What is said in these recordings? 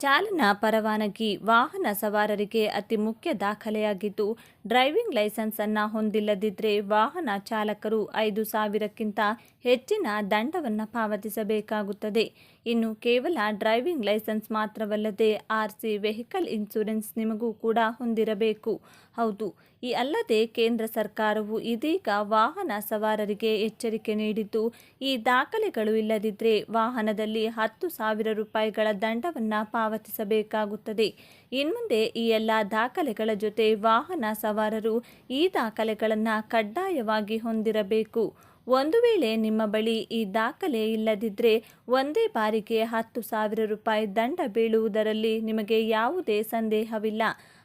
ಚಾಲನಾ ಪರವಾನಗಿ, ವಾಹನ ಸವಾರರಿಗೆ ಅತಿ ಮುಖ್ಯ ದಾಖಲೆಯಾಗಿದ್ದು, ಡ್ರೈವಿಂಗ್ ಲೈಸೆನ್ಸ್ ಅನ್ನು ಹೊಂದಿಲ್ಲದಿದ್ದರೆ ವಾಹನ ಚಾಲಕರು ಐದು ಸಾವಿರಕ್ಕಿಂತ ಹೆಚ್ಚಿನ ದಂಡವನ್ನು ಪಾವತಿಸಬೇಕಾಗುತ್ತದೆ. ಇನ್ನು ಕೇವಲ ಡ್ರೈವಿಂಗ್ ಲೈಸೆನ್ಸ್ ಮಾತ್ರವಲ್ಲದೆ ಆರ್ ಸಿ ವೆಹಿಕಲ್ ಇನ್ಸೂರೆನ್ಸ್ ನಿಮಗೂ ಕೂಡ ಹೊಂದಿರಬೇಕು. ಹೌದು, ಈ ಅಲ್ಲದೆ ಕೇಂದ್ರ ಸರ್ಕಾರವು ಇದೀಗ ವಾಹನ ಸವಾರರಿಗೆ ಎಚ್ಚರಿಕೆ ನೀಡಿದ್ದು, ಈ ದಾಖಲೆಗಳು ಇಲ್ಲದಿದ್ದರೆ ವಾಹನದಲ್ಲಿ ಹತ್ತು ಸಾವಿರ ರೂಪಾಯಿಗಳ ದಂಡವನ್ನು ಪಾವತಿಸಬೇಕಾಗುತ್ತದೆ. ಇನ್ಮುಂದೆ ಈ ಎಲ್ಲ ದಾಖಲೆಗಳ ಜೊತೆ ವಾಹನ ಸವಾರರು ಈ ದಾಖಲೆಗಳನ್ನು ಕಡ್ಡಾಯವಾಗಿ ಹೊಂದಿರಬೇಕು. ಒಂದು ವೇಳೆ ನಿಮ್ಮ ಬಳಿ ಈ ದಾಖಲೆ ಇಲ್ಲದಿದ್ದರೆ ಒಂದೇ ಬಾರಿಗೆ ಹತ್ತು ಸಾವಿರ ರೂಪಾಯಿ ದಂಡ ಬೀಳುವುದರಲ್ಲಿ ನಿಮಗೆ ಯಾವುದೇ ಸಂದೇಹವಿಲ್ಲ.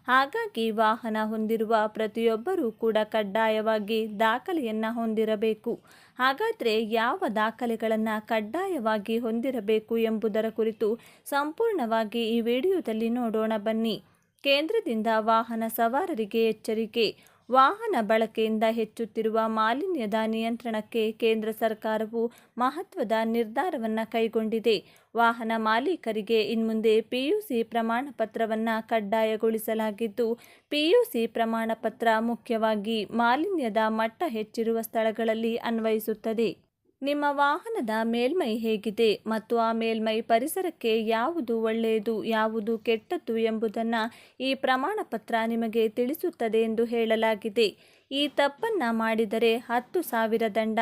ಹಾಗಾಗಿ ವಾಹನ ಹೊಂದಿರುವ ಪ್ರತಿಯೊಬ್ಬರೂ ಕೂಡ ಕಡ್ಡಾಯವಾಗಿ ದಾಖಲೆಯನ್ನು ಹೊಂದಿರಬೇಕು. ಹಾಗಾದರೆ ಯಾವ ದಾಖಲೆಗಳನ್ನು ಕಡ್ಡಾಯವಾಗಿ ಹೊಂದಿರಬೇಕು ಎಂಬುದರ ಕುರಿತು ಸಂಪೂರ್ಣವಾಗಿ ಈ ವಿಡಿಯೋದಲ್ಲಿ ನೋಡೋಣ ಬನ್ನಿ. ಕೇಂದ್ರದಿಂದ ವಾಹನ ಸವಾರರಿಗೆ ಎಚ್ಚರಿಕೆ. ವಾಹನ ಬಳಕೆಯಿಂದ ಹೆಚ್ಚುತ್ತಿರುವ ಮಾಲಿನ್ಯದ ನಿಯಂತ್ರಣಕ್ಕೆ ಕೇಂದ್ರ ಸರ್ಕಾರವು ಮಹತ್ವದ ನಿರ್ಧಾರವನ್ನು ಕೈಗೊಂಡಿದೆ. ವಾಹನ ಮಾಲೀಕರಿಗೆ ಇನ್ಮುಂದೆ ಪಿಯುಸಿ ಪ್ರಮಾಣ ಪತ್ರವನ್ನು ಕಡ್ಡಾಯಗೊಳಿಸಲಾಗಿದ್ದು, ಪಿಯುಸಿ ಪ್ರಮಾಣ ಪತ್ರ ಮುಖ್ಯವಾಗಿ ಮಾಲಿನ್ಯದ ಮಟ್ಟ ಹೆಚ್ಚಿರುವ ಸ್ಥಳಗಳಲ್ಲಿ ಅನ್ವಯಿಸುತ್ತದೆ. ನಿಮ್ಮ ವಾಹನದ ಮೇಲ್ಮೈ ಹೇಗಿದೆ ಮತ್ತು ಆ ಮೇಲ್ಮೈ ಪರಿಸರಕ್ಕೆ ಯಾವುದು ಒಳ್ಳೆಯದು, ಯಾವುದು ಕೆಟ್ಟದ್ದು ಎಂಬುದನ್ನು ಈ ಪ್ರಮಾಣ ಪತ್ರ ನಿಮಗೆ ತಿಳಿಸುತ್ತದೆ ಎಂದು ಹೇಳಲಾಗಿದೆ. ಈ ತಪ್ಪನ್ನು ಮಾಡಿದರೆ ಹತ್ತು ಸಾವಿರ ದಂಡ.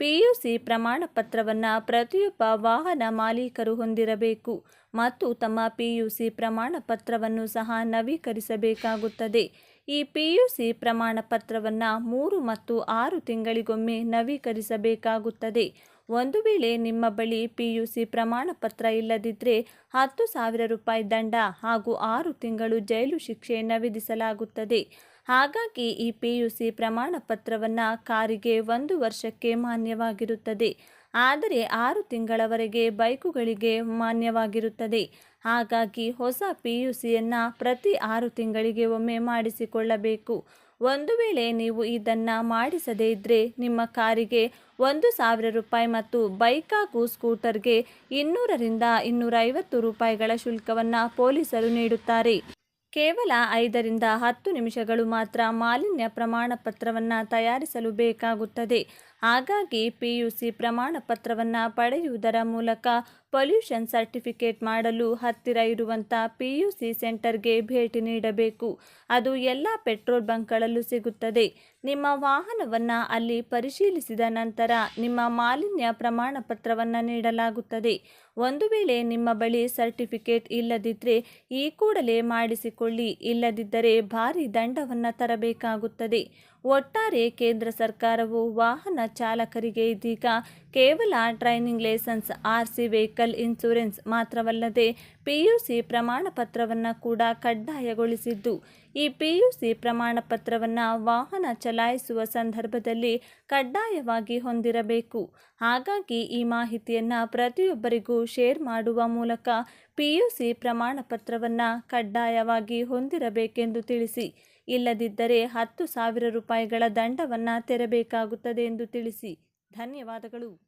ಪಿಯುಸಿ ಪ್ರಮಾಣ ಪತ್ರವನ್ನು ಪ್ರತಿಯೊಬ್ಬ ವಾಹನ ಮಾಲೀಕರು ಹೊಂದಿರಬೇಕು ಮತ್ತು ತಮ್ಮ ಪಿಯುಸಿ ಪ್ರಮಾಣ ಪತ್ರವನ್ನು ಸಹ ನವೀಕರಿಸಬೇಕಾಗುತ್ತದೆ. ಈ ಪಿಯುಸಿ ಪ್ರಮಾಣ ಪತ್ರವನ್ನು ಮೂರು ಮತ್ತು ಆರು ತಿಂಗಳಿಗೊಮ್ಮೆ ನವೀಕರಿಸಬೇಕಾಗುತ್ತದೆ. ಒಂದು ವೇಳೆ ನಿಮ್ಮ ಬಳಿ ಪಿಯುಸಿ ಪ್ರಮಾಣ ಪತ್ರ ಇಲ್ಲದಿದ್ದರೆ ಹತ್ತು ಸಾವಿರ ರೂಪಾಯಿ ದಂಡ ಹಾಗೂ ಆರು ತಿಂಗಳು ಜೈಲು ಶಿಕ್ಷೆಯನ್ನು ವಿಧಿಸಲಾಗುತ್ತದೆ ಹಾಗಾಗಿ ಈ ಪಿಯುಸಿ ಪ್ರಮಾಣ ಪತ್ರವನ್ನು ಕಾರಿಗೆ ಒಂದು ವರ್ಷಕ್ಕೆ ಮಾನ್ಯವಾಗಿರುತ್ತದೆ. ಆದರೆ ಆರು ತಿಂಗಳವರೆಗೆ ಬೈಕುಗಳಿಗೆ ಮಾನ್ಯವಾಗಿರುತ್ತದೆ. ಹಾಗಾಗಿ ಹೊಸ ಪಿ ಯು ಸಿಯನ್ನು ಪ್ರತಿ ಆರು ತಿಂಗಳಿಗೆ ಒಮ್ಮೆ ಮಾಡಿಸಿಕೊಳ್ಳಬೇಕು. ಒಂದು ವೇಳೆ ನೀವು ಇದನ್ನು ಮಾಡಿಸದೇ ಇದ್ದರೆ ನಿಮ್ಮ ಕಾರಿಗೆ ಒಂದು ಸಾವಿರ ರೂಪಾಯಿ ಮತ್ತು ಬೈಕ್ ಹಾಗೂ ಸ್ಕೂಟರ್ಗೆ ಇನ್ನೂರರಿಂದ ಇನ್ನೂರೈವತ್ತು ರೂಪಾಯಿಗಳ ಶುಲ್ಕವನ್ನು ಪೊಲೀಸರು ನೀಡುತ್ತಾರೆ. ಕೇವಲ ಐದರಿಂದ ಹತ್ತು ನಿಮಿಷಗಳು ಮಾತ್ರ ಮಾಲಿನ್ಯ ಪ್ರಮಾಣ ಪತ್ರವನ್ನು ತಯಾರಿಸಲು ಬೇಕಾಗುತ್ತದೆ. ಹಾಗಾಗಿ ಪಿ ಯು ಸಿ ಪ್ರಮಾಣ ಪತ್ರವನ್ನು ಪಡೆಯುವುದರ ಮೂಲಕ ಪೊಲ್ಯೂಷನ್ ಸರ್ಟಿಫಿಕೇಟ್ ಮಾಡಲು ಹತ್ತಿರ ಇರುವಂಥ ಪಿ ಯು ಸಿ ಸೆಂಟರ್ಗೆ ಭೇಟಿ ನೀಡಬೇಕು. ಅದು ಎಲ್ಲ ಪೆಟ್ರೋಲ್ ಬಂಕ್ಗಳಲ್ಲೂ ಸಿಗುತ್ತದೆ. ನಿಮ್ಮ ವಾಹನವನ್ನು ಅಲ್ಲಿ ಪರಿಶೀಲಿಸಿದ ನಂತರ ನಿಮ್ಮ ಮಾಲಿನ್ಯ ಪ್ರಮಾಣ ಪತ್ರವನ್ನು ನೀಡಲಾಗುತ್ತದೆ. ಒಂದು ವೇಳೆ ನಿಮ್ಮ ಬಳಿ ಸರ್ಟಿಫಿಕೇಟ್ ಇಲ್ಲದಿದ್ದರೆ ಈ ಕೂಡಲೇ ಮಾಡಿಸಿಕೊಳ್ಳಿ. ಇಲ್ಲದಿದ್ದರೆ ಭಾರಿ ದಂಡವನ್ನು ತರಬೇಕಾಗುತ್ತದೆ. ಒಟ್ಟಾರೆ ಕೇಂದ್ರ ಸರ್ಕಾರವು ವಾಹನ ಚಾಲಕರಿಗೆ ಇದೀಗ ಕೇವಲ driving licence R C vehicle insurance ಮಾತ್ರವಲ್ಲದೆ ಪಿಯುಸಿ ಪ್ರಮಾಣ ಪತ್ರವನ್ನು ಕೂಡ ಕಡ್ಡಾಯಗೊಳಿಸಿದ್ದು. ಈ ಪಿಯುಸಿ ಪ್ರಮಾಣ ಪತ್ರವನ್ನು ವಾಹನ ಚಲಾಯಿಸುವ ಸಂದರ್ಭದಲ್ಲಿ ಕಡ್ಡಾಯವಾಗಿ ಹೊಂದಿರಬೇಕು. ಹಾಗಾಗಿ ಈ ಮಾಹಿತಿಯನ್ನು ಪ್ರತಿಯೊಬ್ಬರಿಗೂ ಶೇರ್ ಮಾಡುವ ಮೂಲಕ ಪಿಯುಸಿ ಪ್ರಮಾಣ ಪತ್ರವನ್ನು ಕಡ್ಡಾಯವಾಗಿ ಹೊಂದಿರಬೇಕೆಂದು ತಿಳಿಸಿ. ಇಲ್ಲದಿದ್ದರೆ ಹತ್ತು ಸಾವಿರ ರೂಪಾಯಿಗಳ ದಂಡವನ್ನು ತೆರಬೇಕಾಗುತ್ತದೆ ಎಂದು ತಿಳಿಸಿ. ಧನ್ಯವಾದಗಳು.